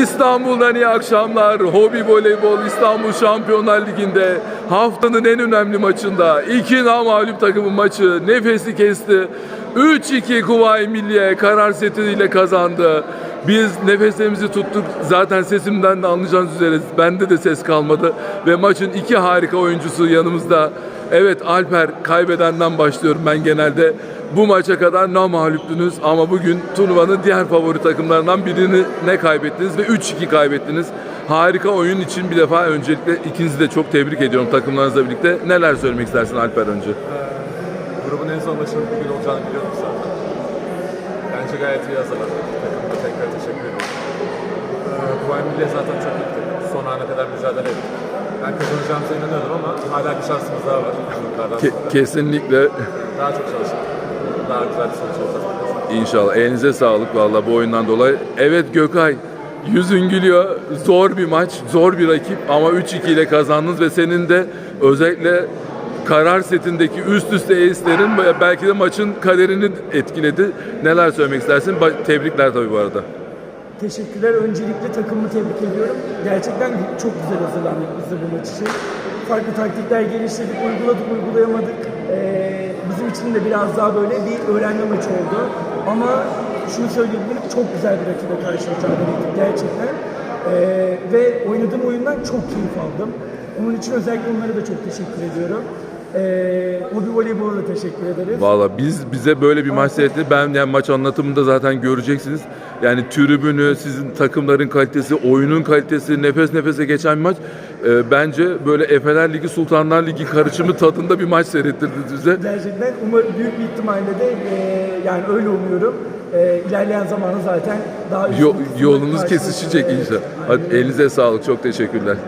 İstanbul'dan iyi akşamlar. Hobi Voleybol İstanbul Şampiyonlar Ligi'nde haftanın en önemli maçında iki namağlup takımın maçı nefesi kesti. 3-2 Kuvayi Milliye karar setiyle kazandı. Biz nefeslerimizi tuttuk. Zaten sesimden de anlayacağınız üzere bende de ses kalmadı. Ve maçın iki harika oyuncusu yanımızda. Evet Alper kaybedenden başlıyorum ben genelde. Bu maça kadar namağluptunuz ama bugün turnuvanın diğer favori takımlarından birini ne kaybettiniz ve 3-2 kaybettiniz. Harika oyun için bir defa öncelikle ikinizi de çok tebrik ediyorum takımlarınızla birlikte. Neler söylemek istersin Alper önce? Grubun en zor maçının bugün olacağını biliyordum zaten. Bence gayet iyi hazırladık. Takımda tekrar teşekkür. Ee, Kuvayi Milliye zaten çok iyi bir takım. Son ana kadar mücadele ettik. Ben kazanacağımıza inanıyordum ama hala bir şansımız daha var. Ke- sonra. kesinlikle Daha çok çalışalım. Daha güzel bir sonuç olacak. inşallah elinize sağlık valla bu oyundan dolayı. Evet Gökay yüzün gülüyor. Zor bir maç, zor bir rakip ama 3-2 ile kazandınız ve senin de özellikle karar setindeki üst üste ace'lerin belki de maçın kaderini etkiledi. Neler söylemek istersin? Tebrikler tabii bu arada. Teşekkürler. Öncelikle takımımı tebrik ediyorum. Gerçekten çok güzel hazırlandık biz de bu maç için. Farklı taktikler geliştirdik, uyguladık, uygulayamadık. Ee, bizim için de biraz daha böyle bir öğrenme maçı oldu. Ama şunu söyleyebilirim, çok güzel bir rakibe karşı mücadele ettik gerçekten. Ee, ve oynadığım oyundan çok keyif aldım. Onun için özellikle onlara da çok teşekkür ediyorum. Ee, Hobi Voleybol'a da teşekkür ederiz. Valla biz bize böyle bir maç seyretti. Ben yani maç anlatımında zaten göreceksiniz. Yani tribünü, sizin takımların kalitesi, oyunun kalitesi, nefes nefese geçen bir maç. Ee, bence böyle Efeler Ligi, Sultanlar Ligi karışımı tadında bir maç seyrettirdi bize. Gerçekten umarım büyük bir ihtimalle de e, yani öyle umuyorum. E, ilerleyen zamanı zaten daha üst Yo- yolunuz kesişecek inşallah. Hadi elinize sağlık. Çok teşekkürler.